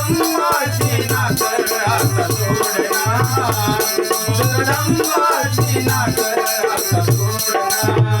जगदंबाची नाकर आता सोडना जगदंबाची नाकर आता सोडना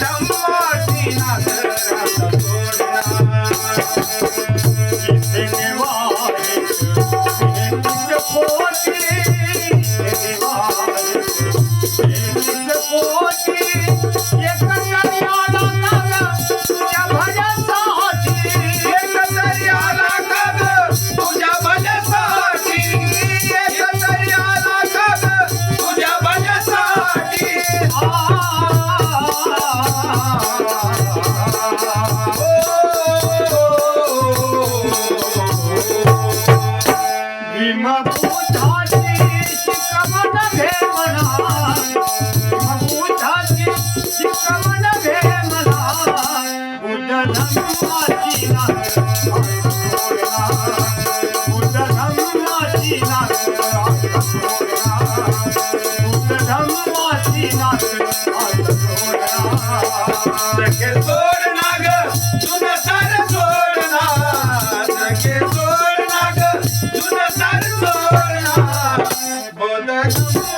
धम्माची नाथ Oh,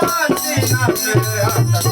なってあった。